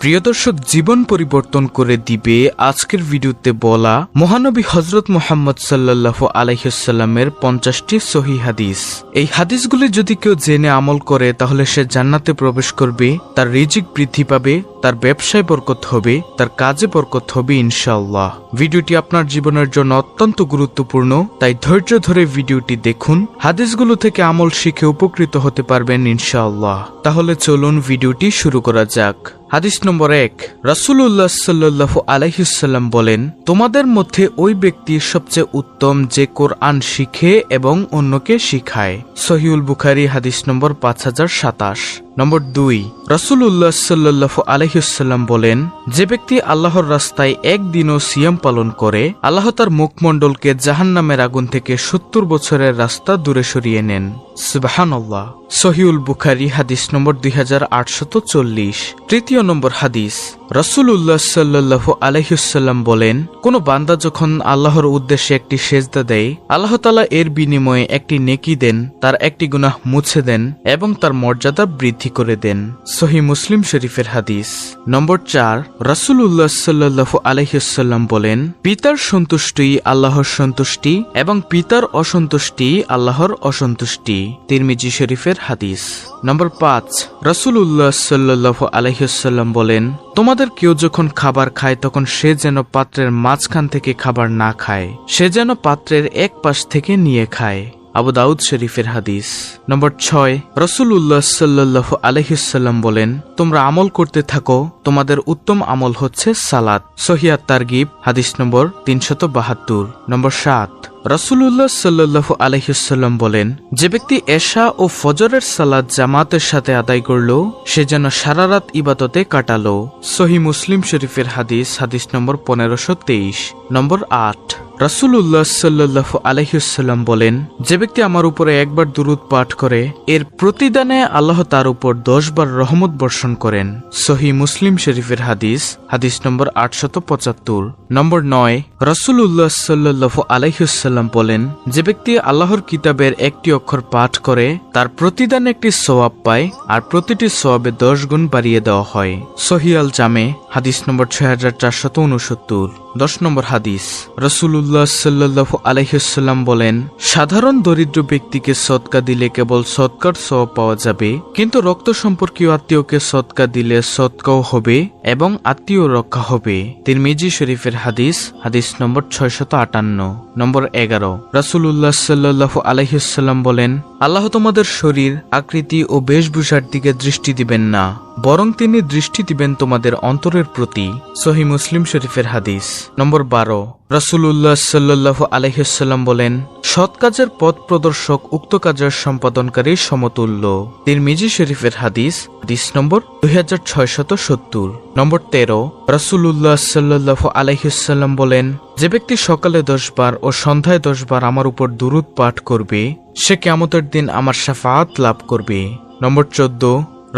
প্রিয় দর্শক, জীবন পরিবর্তন করে দিবে আজকের ভিডিওতে বলা, মহানবী হজরত মোহাম্মদ সাল্লাহ আলাইসাল্লামের পঞ্চাশটি সহি হাদিস। এই হাদিসগুলি যদি কেউ জেনে আমল করে, তাহলে সে জান্নাতে প্রবেশ করবে, তার রিজিক বৃদ্ধি পাবে, তার ব্যবসায় বরকত হবে, তার কাজে বরকত হবে ইনশাল্লাহ ভিডিওটি আপনার জীবনের জন্য অত্যন্ত গুরুত্বপূর্ণ, তাই ধৈর্য ধরে ভিডিওটি দেখুন। হাদিসগুলো থেকে আমল শিখে উপকৃত হতে পারবেন ইনশাআল্লাহ। তাহলে চলুন ভিডিওটি শুরু করা যাক। হাদিস নম্বর এক রাসুল্লাহ সাল্লু আলহিসাল্লাম বলেন, তোমাদের মধ্যে ওই ব্যক্তি সবচেয়ে উত্তম যে কোরআন শিখে এবং অন্যকে শিখায়। সহিউল বুখারি হাদিস নম্বর পাঁচ হাজার সাতাশ। নম্বর দুই রসুল্লাহ সাল্লু আলহিসাল্লাম বলেন, যে ব্যক্তি আল্লাহর রাস্তায় একদিনও সিয়াম পালন করে, আল্লাহ তার মুখমণ্ডলকে জাহান নামের আগুন থেকে সত্তর বছরের রাস্তা দূরে সরিয়ে নেন। সুবাহান্লাহ সহিউল বুখারি হাদিস নম্বর দুই হাজার আটশত চল্লিশ। তৃতীয় নম্বর হাদিস রসুল্লাহ সাল্লু আলহিসাল্লাম বলেন, কোন বান্দা যখন আল্লাহর উদ্দেশ্যে একটি সেজদা দেয়, আল্লাহ তালা এর বিনিময়ে একটি নেকি দেন, তার একটি গুনাহ মুছে দেন, এবং তার মর্যাদা বৃদ্ধি করে দেন। সহি মুসলিম শরীফের হাদিস। নম্বর চার রসুল্লাহ সাল্লু আলহিসাল্লাম বলেন, পিতার সন্তুষ্টি আল্লাহর সন্তুষ্টি এবং পিতার অসন্তুষ্টি আল্লাহর অসন্তুষ্টি। তিরমিজি শরীফের হাদিস। নম্বর পাঁচ রসুল্লাহ সাল্লাহ আলহিসাল্লাম বলেন, তোমাদের কেউ যখন খাবার খায়, তখন সে যেন পাত্রের মাঝখান থেকে খাবার না খায়। সে যেন পাত্রের এক পাশ থেকে নিয়ে খায়। আবু দাউদ শরীফের হাদিস। নম্বর ছয় রসুল উল্লাহ সাল্লাহ আলহিসাল্লাম বলেন, তোমরা আমল করতে থাকো, তোমাদের উত্তম আমল হচ্ছে সালাদ সহিয়া তারগিব হাদিস নম্বর তিনশত বাহাত্তর। নম্বর সাত রসুল্লাহ সাল্লু আলহিসাল্লাম বলেন, যে ব্যক্তি এশা ও ফজরের সালাদ জামাতের সাথে আদায় করল, সে যেন সারা রাত ইবাদতে কাটালো। সহি মুসলিম শরীফের হাদিস হাদিস নম্বর পনেরোশো তেইশ। নম্বর আট রাসুল্লাহ সাল্লাহ আলহিসাল্লাম বলেন, যে ব্যক্তি আমার উপরে একবার দুরুদ পাঠ করে, এর প্রতিদানে আল্লাহ তার উপর দশবার রহমত বর্ষণ করেন। সহি মুসলিম শরীফের হাদিস হাদিস নম্বর আটশত পঁচাত্তর। নম্বর নয় রসুল্লাহ সাল্লাহ আলহিসাল্লাম বলেন, যে ব্যক্তি আল্লাহর কিতাবের একটি অক্ষর পাঠ করে, তার প্রতিদানে একটি সোয়াব পায় আর প্রতিটি সোয়াবে দশ গুণ বাড়িয়ে দেওয়া হয়। সহি আল জামে হাদিস নম্বর ছয় হাজার চারশত উনসত্তর। দশ নম্বর হাদিস। রসুল্লাহ সাল্লাহ আলহিসাল্লাম বলেন, সাধারণ দরিদ্র ব্যক্তিকে সৎকা দিলে কেবল সৎকার সব পাওয়া যাবে, কিন্তু রক্ত সম্পর্কীয় আত্মীয়কে সৎকা দিলে সৎকাও হবে এবং আত্মীয় রক্ষা হবে। তিনি মেজি শরীফের হাদিস হাদিস নম্বর ছয়শত আটান্ন। নম্বর এগারো। রাসুল্লাহ সাল্লু আলহিসাল্লাম বলেন, আল্লাহ তোমাদের শরীর, আকৃতি ও বেশভূষার দিকে দৃষ্টি দিবেন না, বরং তিনি দৃষ্টি দিবেন তোমাদের অন্তরের প্রতি। সহি মুসলিম শরীফের হাদিস। নম্বর বারো। রসুল্লাহ সাল্লাহ আলহিসাল্লাম বলেন, সৎ কাজের পথ প্রদর্শক উক্ত কাজের সম্পাদনকারী সমতুল্য। তিরমিজি শরীফের হাদিস হাদিস নম্বর দুই হাজার ছয়শত সত্তর। নম্বর তেরো রসুল্লাহ সাল্লাহ আলহিসাল্লাম বলেন, যে ব্যক্তি সকালে দশ বার ও সন্ধ্যায় দশ বার আমার উপর দুরুদ পাঠ করবে, সে কেমতের দিন আমার সাফাত লাভ করবে। নম্বর চোদ্দ,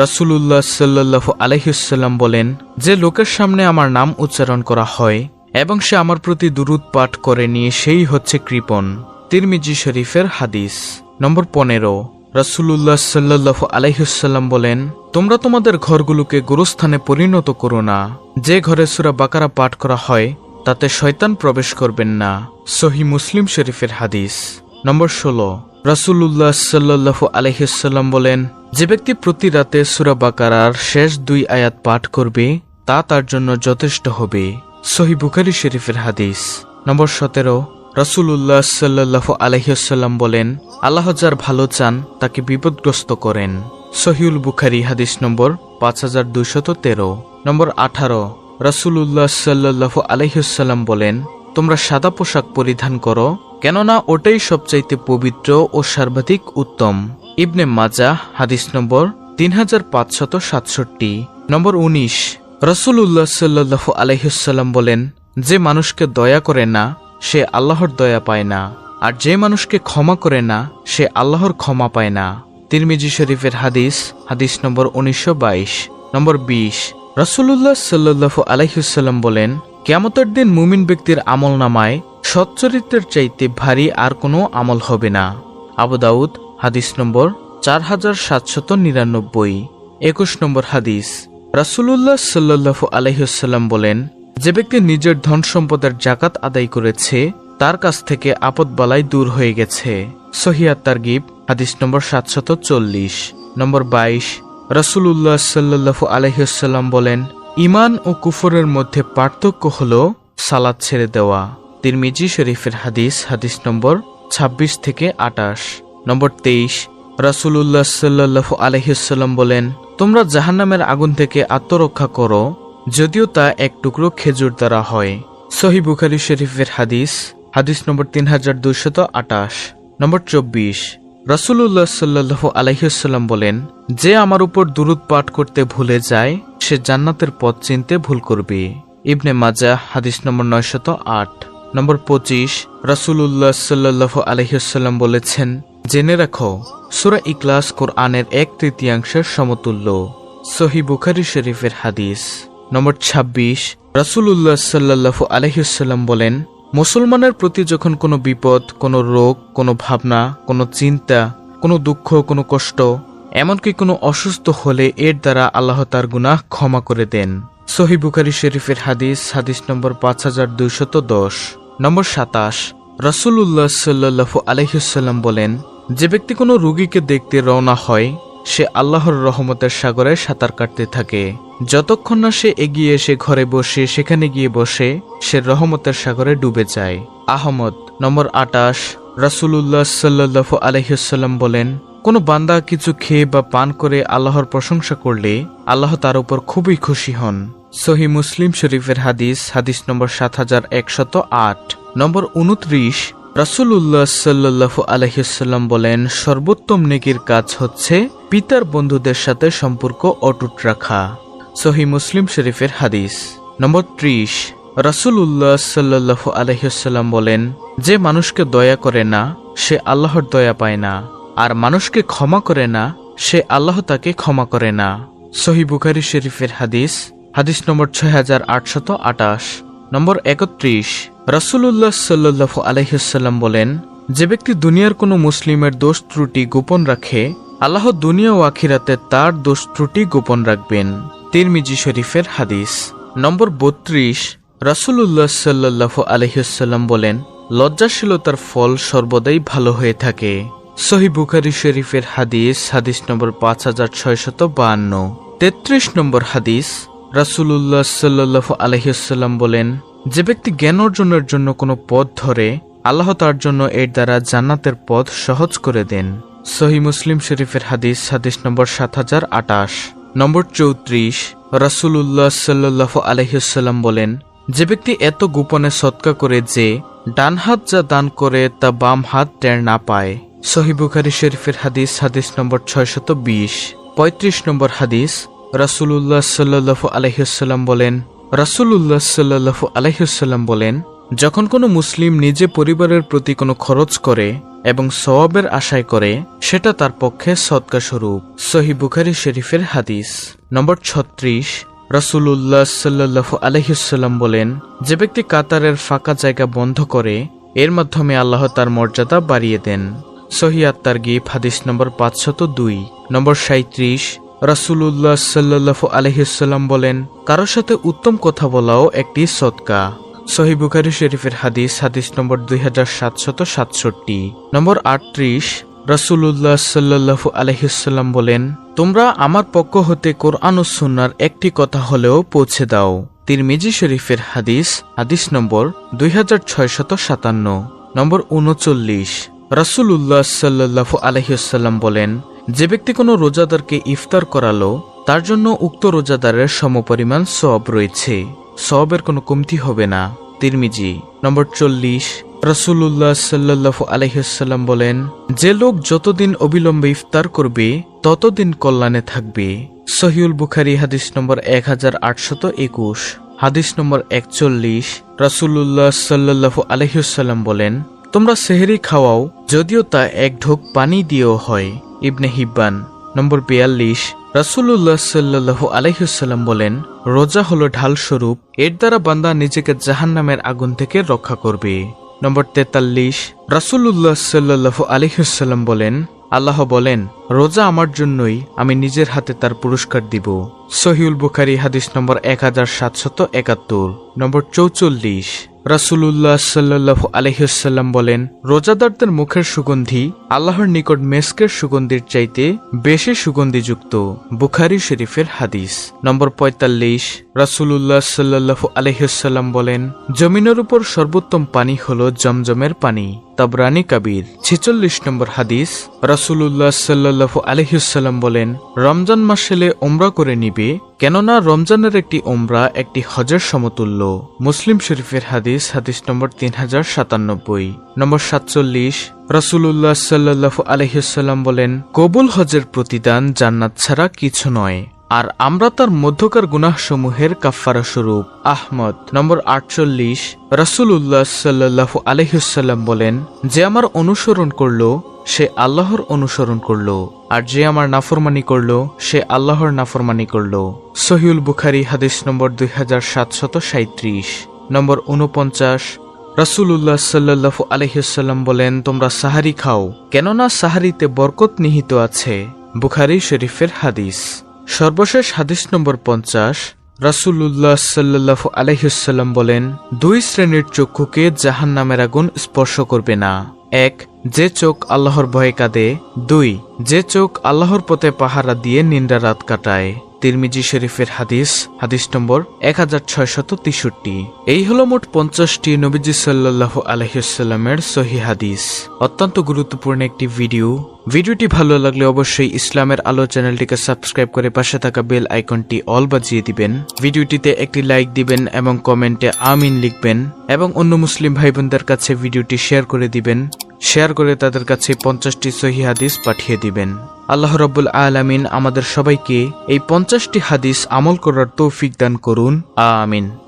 রাসুলুল্লাহ সাল্লাহ আলহিসাল্লাম বলেন, যে লোকের সামনে আমার নাম উচ্চারণ করা হয় এবং সে আমার প্রতি দুরুদ পাঠ করে নিয়ে সেই হচ্ছে কৃপন তিরমিজি শরীফের হাদিস, নম্বর পনেরো। রাসুলুল্লাহ সাল্লাহ আলহিসাল্লাম বলেন, তোমরা তোমাদের ঘরগুলোকে গুরুস্থানে পরিণত করো না। যে ঘরে সুরা বাকারা পাঠ করা হয়, তাতে শয়তান প্রবেশ করবেন না। সহি মুসলিম শরীফের হাদিস, নম্বর ষোলো। রাসুল্লাহ সাল্লাহ আলহিসাল্লাম বলেন, যে ব্যক্তি প্রতি রাতে সুরা বাকারার শেষ দুই আয়াত পাঠ করবে, তা তার জন্য যথেষ্ট হবে। সহি বুখারি শরীফের হাদিস, নম্বর সতেরো। রাসুল্লাহ সাল্লাহ আলহিসাল্লাম বলেন, আল্লাহ যার ভালো চান, তাকে বিপদগ্রস্ত করেন। সহিউল বুখারি হাদিস নম্বর পাঁচ হাজার দুইশত তেরো, নম্বর আঠারো। রাসুল্লাহ সাল্লাহ আলহিসাল্লাম বলেন, তোমরা সাদা পোশাক পরিধান করো, কেননা ওটাই সবচাইতে পবিত্র ও সর্বাধিক উত্তম। ইবনে মাজা হাদিস নম্বর তিন হাজার পাঁচশত সাতষট্টি, নম্বর উনিশ। রসুল্লাহ সাল্লাহ আলহিসাল্লাম বলেন, যে মানুষকে দয়া করে না, সে আল্লাহর দয়া পায় না। আর যে মানুষকে ক্ষমা করে না, সে আল্লাহর ক্ষমা পায় না। তিরমিজি শরীফের হাদিস হাদিস নম্বর উনিশশো বাইশ, নম্বর বিশ। রসুল্লাহ সাল্লাহ আলহিসাল্লাম বলেন কেমতের দিন মুমিন ব্যক্তির আমল নামায় সচ্চরিত্রের চাইতে ভারী আর কোনো আমল হবে না। আবু দাউদ, হাদিস নম্বর চার হাজার সাতশত নিরানব্বই। একুশ নম্বর হাদিস। রাসুলুল্লাহ সাল্লাহ আলহিসাল্লাম বলেন, যে ব্যক্তি নিজের ধন সম্পদের জাকাত আদায় করেছে, তার কাছ থেকে আপদবালাই দূর হয়ে গেছে। সহিয়াত তারগিব হাদিস নম্বর সাতশত চল্লিশ। নম্বর বাইশ, রাসুলুল্লাহ সাল্লাহ আলহিসাল্লাম বলেন ইমান ও কুফরের মধ্যে পার্থক্য হল সালাদ ছেড়ে দেওয়া। তিরমিজি শরীফের হাদিস হাদিস নম্বর ২৬ থেকে আটাশ। নম্বর তেইশ, রাসুলুল্লাহ সাল্লাহ আলহিসাল্লাম বলেন তোমরা জাহান্নামের আগুন থেকে আত্মরক্ষা করো, যদিও তা এক টুকরো খেজুর দ্বারা হয়। সহি বুখারি শরীফের হাদিস হাদিস নম্বর তিন হাজার দুইশত আটাশ নম্বর চব্বিশ, রাসুলুল্লাহ সাল্লাহ আলহিসাল্লাম বলেন, যে আমার উপর দুরুদ পাঠ করতে ভুলে যায়, সে জান্নাতের পথ চিনতে ভুল করবে। ইবনে মাজা হাদিস নম্বর নয়শত আট। নম্বর পঁচিশ, রাসুলুল্লাহ সাল্লাহ আলহিসাল্লাম বলেছেন জেনে রাখো, সুরা ইকলাস কোরআনের এক তৃতীয়াংশের সমতুল্য সহি বুখারি শরীফের হাদিস। নম্বর ২৬ রাসুলুল্লাহ সাল্লাহ আলহিসাল্লাম বলেন, মুসলমানের প্রতি যখন কোনো বিপদ, কোনো রোগ, কোনো ভাবনা, কোনো চিন্তা, কোনো দুঃখ, কোনো কষ্ট, এমনকি কোনো অসুস্থ হলে এর দ্বারা আল্লাহ তার গুনাহ ক্ষমা করে দেন। সহি বুখারি শরীফের হাদিস হাদিস নম্বর পাঁচ হাজার দুইশত দশ। নম্বর সাতাশ, রাসুলুল্লাহ সাল্লাহ আলহিসাল্লাম বলেন যে ব্যক্তি কোনো রুগীকে দেখতে রওনা হয়, সে আল্লাহর রহমতের সাগরে সাঁতার কাটতে থাকে। যতক্ষণ না সে এগিয়ে এসে ঘরে বসে, সেখানে গিয়ে বসে, সে রহমতের সাগরে ডুবে যায়। আহমদ নম্বর আটাশ, রাসুলুল্লাহ সাল্লাহ আলহিসাল্লাম বলেন, কোনো বান্দা কিছু খেয়ে বা পান করে আল্লাহর প্রশংসা করলে, আল্লাহ তার উপর খুবই খুশি হন। সহি মুসলিম শরীফের হাদিস হাদিস নম্বর সাত হাজার একশত আট। নম্বর উনত্রিশ রাসুলুল্লাহ সাল্লাহ আলহিসাল্লাম বলেন, সর্বোত্তম নেকির কাজ হচ্ছে পিতার বন্ধুদের সাথে সম্পর্ক অটুট রাখা। সহি মুসলিম শরীফের হাদিস। নম্বর ত্রিশ, রাসুলুল্লাহ সাল্লাহ আলহিসাল্লাম বলেন, যে মানুষকে দয়া করে না, সে আল্লাহর দয়া পায় না। আর মানুষকে ক্ষমা করে না, সে আল্লাহ তাকে ক্ষমা করে না। সহি বুখারি শরীফের হাদিস। হাদিস নম্বর ছয় হাজার আটশত আটাশ। নম্বর একত্রিশ। রাসুলুল্লাহ সাল্লাহ আলহিসাল্লাম বলেন, যে ব্যক্তি দুনিয়ার কোনো মুসলিমের দোষ ত্রুটি গোপন রাখে, আল্লাহ দুনিয়া ও আখিরাতে তার দোষ ত্রুটি গোপন রাখবেন। তিরমিজি শরীফের হাদিস। নম্বর বত্রিশ। রাসুলুল্লাহ সাল্লাহ আলহিসাল্লাম বলেন, লজ্জাশীলতার ফল সর্বদাই ভালো হয়ে থাকে। সহি বুখারি শরীফের হাদিস হাদিস নম্বর পাঁচ হাজার ছয়শত বাহান্ন। তেত্রিশ নম্বর হাদিস রাসুলুল্লাহ সাল্লাহ আলহিসাল্লাম বলেন, যে ব্যক্তি জ্ঞান অর্জনের জন্য কোনো পথ ধরে, আল্লাহ তার জন্য এর দ্বারা জান্নাতের পথ সহজ করে দেন। সহি মুসলিম শরীফের হাদিস হাদিস নম্বর সাত হাজার আটাশ। নম্বর চৌত্রিশ, রাসুলুল্লাহ সাল্লাহ আলহিসাল্লাম বলেন, যে ব্যক্তি এত গোপনে সৎকা করে যে, ডান হাত যা দান করে তা বাম হাত টের না পায়। সহিবুখারি শরীফের হাদিস হাদিস নম্বর ছয়শত বিশ। পঁয়ত্রিশ নম্বর হাদিস রাসুলুল্লাহ সাল্লাহ আলহিসাল্লাম বলেন, রাসুলুল্লাহ সাল্লাহ আলহিসাল্লাম বলেন, যখন কোনো মুসলিম নিজে পরিবারের প্রতি কোনো খরচ করে এবং সওয়াবের আশায় করে, সেটা তার পক্ষে সৎকা স্বরূপ। সহি বুখারি শরীফের হাদিস নম্বর ছত্রিশ। রাসুলুল্লাহ সাল্লাহ আলহিসাল্লাম বলেন, যে ব্যক্তি কাতারের ফাঁকা জায়গা বন্ধ করে, এর মাধ্যমে আল্লাহ তার মর্যাদা বাড়িয়ে দেন। সহি আত্মার গিফ হাদিস নম্বর পাঁচশত দুই। নম্বর সাঁত্রিশ রাসুলুল্লাহ সাল্লাহ আলহিসাল্লাম বলেন কারোর সাথে উত্তম কথা বলাও একটি সৎকা সহি বুখারি শরীফের হাদিস হাদিস নম্বর দুই হাজার সাতশত সাতষট্টি। নম্বর আটত্রিশ, রাসুলুল্লাহ সাল্লাহ আলহিসাল্লাম বলেন, তোমরা আমার পক্ষ হতে কোরআন সুন্নার একটি কথা হলেও পৌঁছে দাও। তিরমিজি শরীফের হাদিস হাদিস নম্বর দুই হাজার ছয়শত সাতান্ন। নম্বর উনচল্লিশ, রাসুলুল্লাহ সাল্লাহ আলহিসাল্লাম বলেন যে ব্যক্তি কোনো রোজাদারকে ইফতার করালো, তার জন্য উক্ত রোজাদারের সমপরিমাণ সব রয়েছে। সবের কোনো কমতি হবে না। তিরমিজি, নম্বর চল্লিশ রসুল্লাহ সাল্লাহ আলহিসাল্লাম বলেন, যে লোক যতদিন অবিলম্বে ইফতার করবে, ততদিন কল্যাণে থাকবে। সহিউল বুখারি, হাদিস নম্বর এক হাজার আটশত একুশ। হাদিস নম্বর একচল্লিশ রাসুল্লাহ সাল্লাহ আলহিসাল্লাম বলেন, তোমরা সেহেরি খাওয়াও, যদিও তা এক ঢোক পানি দিয়েও হয়। ইবনে হিব্বান, নম্বর বিয়াল্লিশ রাসুল্লাহ সাল্লাহ আলহিসাল্লাম বলেন, রোজা হলো ঢালস্বরূপ, এর দ্বারা বান্দা নিজেকে জাহান নামের আগুন থেকে রক্ষা করবে। নম্বর তেতাল্লিশ রাসুল্লাহ সাল্লাহ আলহিসাল্লাম বলেন, আল্লাহ বলেন রোজা আমার জন্যই আমি নিজের হাতে তার পুরস্কার দিব। সহিউল বুখারি, হাদিস নম্বর এক হাজার সাতশত একাত্তর। নম্বর চৌচল্লিশ। রাসুলুল্লাহ সাল্লাহ আলহিসাল্লাম বলেন, রোজাদারদের মুখের সুগন্ধি আল্লাহর নিকট মেসকের সুগন্ধির চাইতে বেশি সুগন্ধিযুক্ত। বুখারি শরীফের হাদিস। নম্বর পঁয়তাল্লিশ। রাসুলুল্লাহ সাল্লাহ আলহিসাল্লাম বলেন, জমিনের উপর সর্বোত্তম পানি হল জমজমের পানি। তাবরানি কাবির। ছেচল্লিশ নম্বর হাদিস। রাসুলুল্লাহ সাল্লাহ আলহিসাল্লাম বলেন, রমজান মাস এলে ওমরা করে নিবে, কেননা রমজানের একটি ওমরা একটি হজের সমতুল্য। মুসলিম শরীফের হাদিস হাদিস নম্বর তিন হাজার সাতানব্বই। নম্বর সাতচল্লিশ, রাসুলুল্লাহ সাল্লাহ আলহিসাল্লাম বলেন, কবুল হজের প্রতিদান জান্নাত ছাড়া কিছু নয়। আর আমরা তার মধ্যকার গুনাহসমূহের কাফারা স্বরূপ। আহমদ। নম্বর আটচল্লিশ, রাসুলুল্লাহ সাল্লাহ আলহিসাল্লাম বলেন, যে আমার অনুসরণ করল সে আল্লাহর অনুসরণ করল, আর যে আমার নাফরমানি করল, সে আল্লাহর নাফরমানি করল। সহিউল বুখারি, হাদিস নম্বর দুই হাজার সাতশত সাঁত্রিশ নম্বর উনপঞ্চাশ রাসুলুল্লাহ সাল্লাহ আলহিসাল্লাম বলেন, তোমরা সাহারি খাও, কেননা সাহারিতে বরকত নিহিত আছে। বুখারি শরীফের হাদিস। সর্বশেষ হাদিস নম্বর পঞ্চাশ। রাসুল্লাহ সাল্লাহ আলহিসাল্লাম বলেন, দুই শ্রেণির চক্ষুকে জাহান নামের আগুন স্পর্শ করবে না। এক, যে চোখ আল্লাহর ভয়ে কাঁদে। দুই, যে চোখ আল্লাহর পথে পাহারা দিয়ে নিন্দা রাত কাটায়। তিরমিজি শরীফের হাদিস হাদিস নম্বর এক হাজার ছয়শত তেষট্টি। এই হলো মোট পঞ্চাশটি নবীজি সাল্লাহ আলহিসাল্লামের সহি হাদিস। অত্যন্ত গুরুত্বপূর্ণ একটি ভিডিও। ভিডিওটি ভালো লাগলে অবশ্যই ইসলামের আলো চ্যানেলটিকে সাবস্ক্রাইব করে পাশে থাকা বেল আইকনটি অল বাজিয়ে দিবেন। ভিডিওটিতে একটি লাইক দিবেন এবং কমেন্টে আমিন লিখবেন এবং অন্য মুসলিম ভাই বোনদের কাছে ভিডিওটি শেয়ার করে দিবেন। শেয়ার করে তাদের কাছে পঞ্চাশটি সহি হাদিস পাঠিয়ে দিবেন। আল্লাহ রব্বুল আলামিন আমাদের সবাইকে এই পঞ্চাশটি হাদিস আমল করার তৌফিক দান করুন। আমিন।